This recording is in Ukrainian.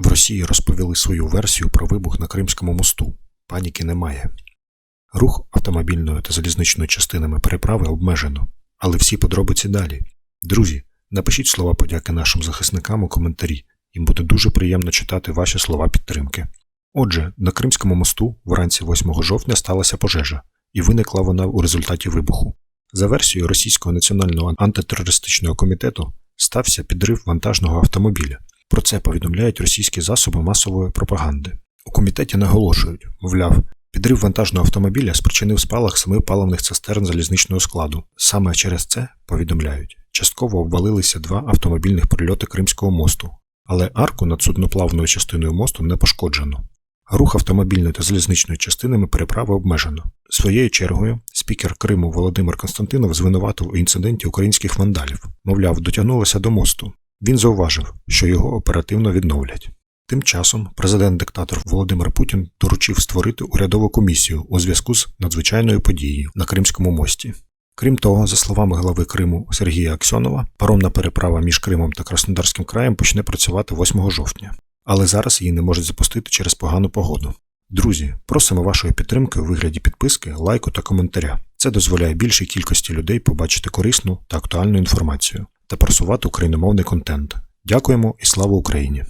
В Росії розповіли свою версію про вибух на Кримському мосту. Паніки немає. Рух автомобільної та залізничної частинами переправи обмежено, але всі подробиці далі. Друзі, напишіть слова подяки нашим захисникам у коментарі. Їм буде дуже приємно читати ваші слова підтримки. Отже, на Кримському мосту вранці 8 жовтня сталася пожежа, і виникла вона у результаті вибуху. За версією Російського національного антитерористичного комітету стався підрив вантажного автомобіля. Про це повідомляють російські засоби масової пропаганди. У комітеті наголошують, мовляв, підрив вантажного автомобіля спричинив спалах семи паливних цистерн залізничного складу. Саме через це повідомляють, частково обвалилися два автомобільних прильоти Кримського мосту, але арку над судноплавною частиною мосту не пошкоджено. Рух автомобільної та залізничної частинами переправи обмежено. Своєю чергою спікер Криму Володимир Константинов звинуватив у інциденті українських вандалів, мовляв, дотягнулося до мосту. Він зауважив, що його оперативно відновлять. Тим часом президент-диктатор Володимир Путін доручив створити урядову комісію у зв'язку з надзвичайною подією на Кримському мості. Крім того, за словами глави Криму Сергія Аксьонова, паромна переправа між Кримом та Краснодарським краєм почне працювати 8 жовтня, але зараз її не можуть запустити через погану погоду. Друзі, просимо вашої підтримки у вигляді підписки, лайку та коментаря. Це дозволяє більшій кількості людей побачити корисну та актуальну інформацію та просувати україномовний контент. Дякуємо і слава Україні!